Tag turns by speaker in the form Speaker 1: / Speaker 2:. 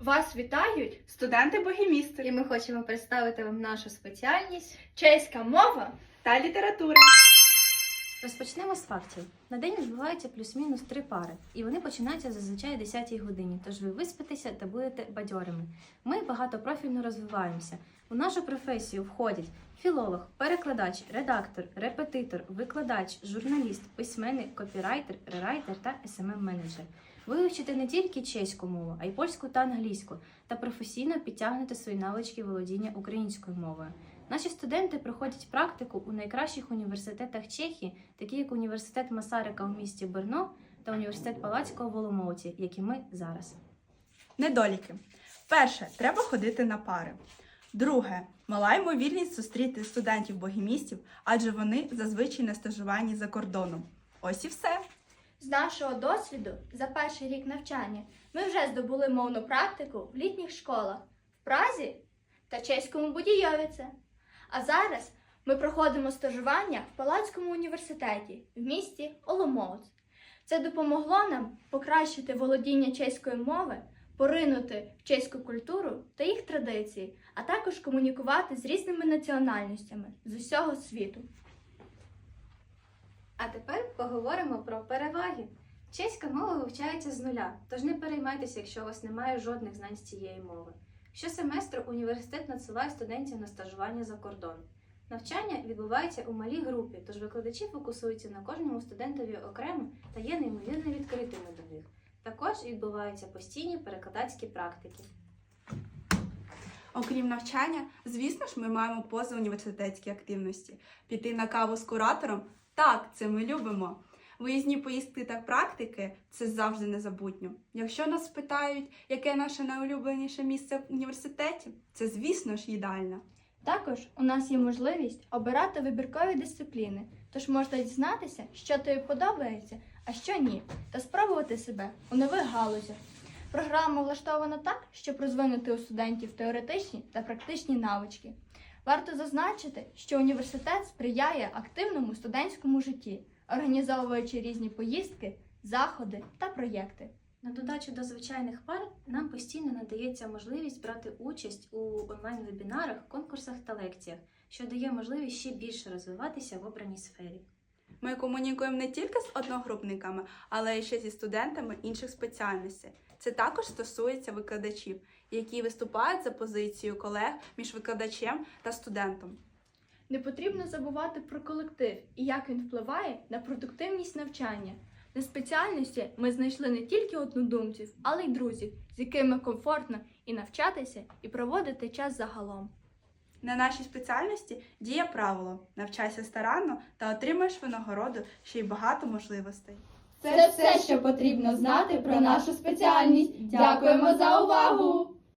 Speaker 1: Вас вітають
Speaker 2: Студенти богімістри
Speaker 3: І ми хочемо представити вам нашу спеціальність.
Speaker 1: чеська мова.
Speaker 2: та література.
Speaker 3: Розпочнемо з фактів. На день відбувається плюс-мінус три пари, і вони починаються зазвичай о 10 годині, тож ви виспитеся та будете бадьорими. Ми багатопрофільно розвиваємося. У нашу професію входять філолог, перекладач, редактор, репетитор, викладач, журналіст, письменник, копірайтер, рерайтер та СММ-менеджер. Ви вивчите не тільки чеську мову, а й польську та англійську, та професійно підтягнете свої навички володіння українською мовою. Наші студенти проходять практику у найкращих університетах Чехії, такі як університет Масарика у місті Берно та університет Палацького в Оломouці, як і ми зараз.
Speaker 2: Недоліки. Перше, треба ходити на пари. Друге, мала ймовірність зустріти студентів-богімістів, адже вони зазвичай на стажуванні за кордоном. Ось і все.
Speaker 1: З нашого досвіду за перший рік навчання ми вже здобули мовну практику в літніх школах в Празі та чеському Будійовіце. А зараз ми проходимо стажування в Палацькому університеті в місті Оломouc. Це допомогло нам покращити володіння чеської мови, поринути в чеську культуру та їх традиції, а також комунікувати з різними національностями з усього світу.
Speaker 3: А тепер поговоримо про переваги. Чеська мова вивчається з нуля, тож не переймайтеся, якщо у вас немає жодних знань з цієї мови. Щосеместру університет надсилає студентів на стажування за кордон. Навчання відбувається у малій групі, тож викладачі фокусуються на кожному студентові окремо та є неймовірно відкритими до них. Також відбуваються постійні перекладацькі практики.
Speaker 2: Окрім навчання, звісно ж, ми маємо позауніверситетські активності. Піти на каву з куратором так, це ми любимо. Виїзні поїздки та практики це завжди незабутньо. Якщо нас спитають, яке наше найулюбленіше місце в університеті, це, звісно ж, їдальня.
Speaker 1: Також у нас є можливість обирати вибіркові дисципліни, тож можна дізнатися, що тобі подобається, а що ні, та спробувати себе у нових галузях. Програма влаштована так, щоб розвинути у студентів теоретичні та практичні навички. Варто зазначити, що університет сприяє активному студентському житті, організовуючи різні поїздки, заходи та проєкти.
Speaker 3: На додачу до звичайних пар нам постійно надається можливість брати участь у онлайн-вебінарах, конкурсах та лекціях, що дає можливість ще більше розвиватися в обраній сфері.
Speaker 2: Ми комунікуємо не тільки з одногрупниками, але й ще зі студентами інших спеціальностей. Це також стосується викладачів, які виступають за позицію колег між викладачем та студентом.
Speaker 1: Не потрібно забувати про колектив і як він впливає на продуктивність навчання. На спеціальності ми знайшли не тільки однодумців, але й друзів, з якими комфортно і навчатися, і проводити час загалом.
Speaker 2: На нашій спеціальності діє правило: навчайся старанно та отримаєш винагороду ще й багато можливостей.
Speaker 4: Це все, що потрібно знати про нашу спеціальність. Дякуємо за увагу!